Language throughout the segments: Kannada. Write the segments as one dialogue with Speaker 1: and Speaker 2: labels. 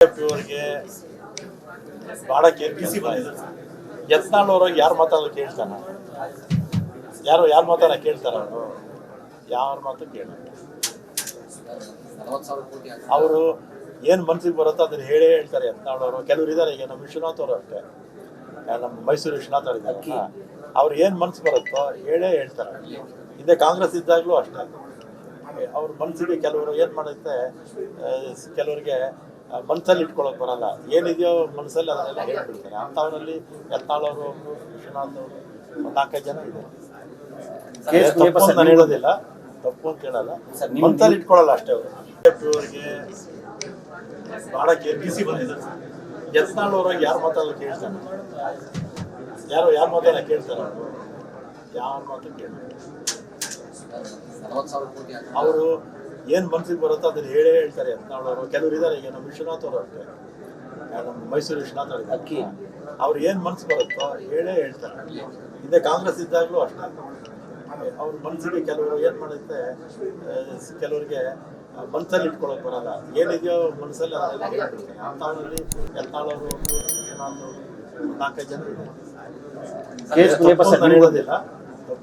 Speaker 1: ಅವರಿಗೆ ಬಹಳ ಕೇರ್ಪಿಸಿ ಬಂದಿದ್ದಾರೆ ಯತ್ನಾಳ್ ಅವ್ರಿಗೆ ಯಾರು ಮಾತಾಡೋದು ಕೇಳ್ತಾನ? ಯಾರು ಯಾರು ಮಾತಾಡ ಕೇಳ್ತಾರ ಅವರು? ಯಾರ ಮಾತು ಕೇಳ. ಅವರು ಏನು ಮನ್ಸಿಗೆ ಬರುತ್ತೋ ಅದನ್ನ ಹೇಳೇ ಹೇಳ್ತಾರೆ ಯತ್ನಾಳ್ ಅವರು ಕೆಲವರು ಇದ್ದಾರೆ ಈಗ ನಮ್ಮ ವಿಶ್ವನಾಥ್ ಅವರು ಅಷ್ಟೇ. ನಮ್ಮ ಮೈಸೂರು ವಿಶ್ವನಾಥ್ ಅವರು ಇದ್ದಾರೆ ಅವ್ರು ಏನು ಮನ್ಸು ಬರುತ್ತೋ ಹೇಳೇ ಹೇಳ್ತಾರೆ. ಹಿಂದೆ ಕಾಂಗ್ರೆಸ್ ಇದ್ದಾಗಲೂ ಅಷ್ಟೇ. ಅವ್ರ ಮನಸ್ಸಿಗೆ ಕೆಲವರು ಏನು ಮಾಡುತ್ತೆ ಕೆಲವರಿಗೆ ಆ, ಮನ್ಸಲ್ಲಿ ಇಟ್ಕೊಳಕ್ ಬರಲ್ಲ. ಏನಿದೆಯೋ ಮನಸ್ಸಲ್ಲಿ ಅದನ್ನೆಲ್ಲ ಹೇಳ್ಬಿಡ್ತಾರೆ. ಅಂಥವ್ರಲ್ಲಿ ಒಬ್ರು, ವಿಶ್ವನಾಥ್ ಅವರು ಒಂದು ನಾಲ್ಕೈದು ಜನ ಇದೆ
Speaker 2: ಕೇಸ್
Speaker 1: ತಪ್ಪು ಅಂತ ನಾನು ಹೇಳೋದಿಲ್ಲ. ತಪ್ಪು ಅಂತ ಹೇಳಲ್ಲ.
Speaker 2: ಮನಸ್ಸಲ್ಲಿ
Speaker 1: ಇಟ್ಕೊಳಲ್ಲ ಇಟ್ಕೊಳ್ಳಲ್ಲ ಅಷ್ಟೇ ಅವರು. ಅವರಿಗೆ ಬಹಳ ಕೇರ್ಪಿಸಿ ಬಂದಿದ್ದಾರೆ ಯತ್ನಾಳ್ ಅವ್ರಿಗೆ ಯಾರು ಮಾತಾಡಲು ಕೇಳ್ತಾರೆ? ಯಾರು ಯಾರು ಮಾತಾಡ ಕೇಳ್ತಾರೆ? ಅವರು ಯಾರ ಮಾತು ಕೇಳ್ತಾರೆ? ಅವರು ಏನು ಮನ್ಸಿಗೆ ಬರುತ್ತೋ ಅದನ್ನ ಹೇಳೇ ಹೇಳ್ತಾರೆ ಕೆಲವರು ಇದ್ದಾರೆ ಈಗ ನಮ್ಮ ವಿಶ್ವನಾಥ್ ಅವರು ಅಷ್ಟೇ ಆ, ನಮ್ಮ ಮೈಸೂರು ವಿಶ್ವನಾಥ್ ಅವರು
Speaker 2: ಅಕ್ಕಿ.
Speaker 1: ಅವ್ರು ಏನು ಮನ್ಸು ಬರುತ್ತೋ ಹೇಳೇ ಹೇಳ್ತಾರೆ. ಹಿಂದೆ ಕಾಂಗ್ರೆಸ್ ಇದ್ದಾಗ್ಲೂ ಅಷ್ಟೇ. ಅವ್ರ ಮನಸ್ಸಿಗೆ ಕೆಲವರು ಏನು ಮಾಡುತ್ತೆ ಕೆಲವರಿಗೆ ಮನ್ಸಲ್ಲಿ ಇಟ್ಕೊಳಕ್ ಬರಲ್ಲ. ಏನಿದೆಯೋ ಮನ್ಸಲ್ಲಿ ಅಂಥವ್ರಲ್ಲಿ ಒಬ್ರು, ವಿಶ್ವನಾಥ್ ಅವರು ನಾಲ್ಕೈದು ಜನ ಇದ್ದಾರೆ.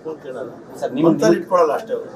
Speaker 2: ನೇಪ ಸರ್ ನಿಮ್ಮ-
Speaker 1: ಇಟ್ಕೊಳ್ಳಲ್ಲ ಅಷ್ಟೇ ಅವರು.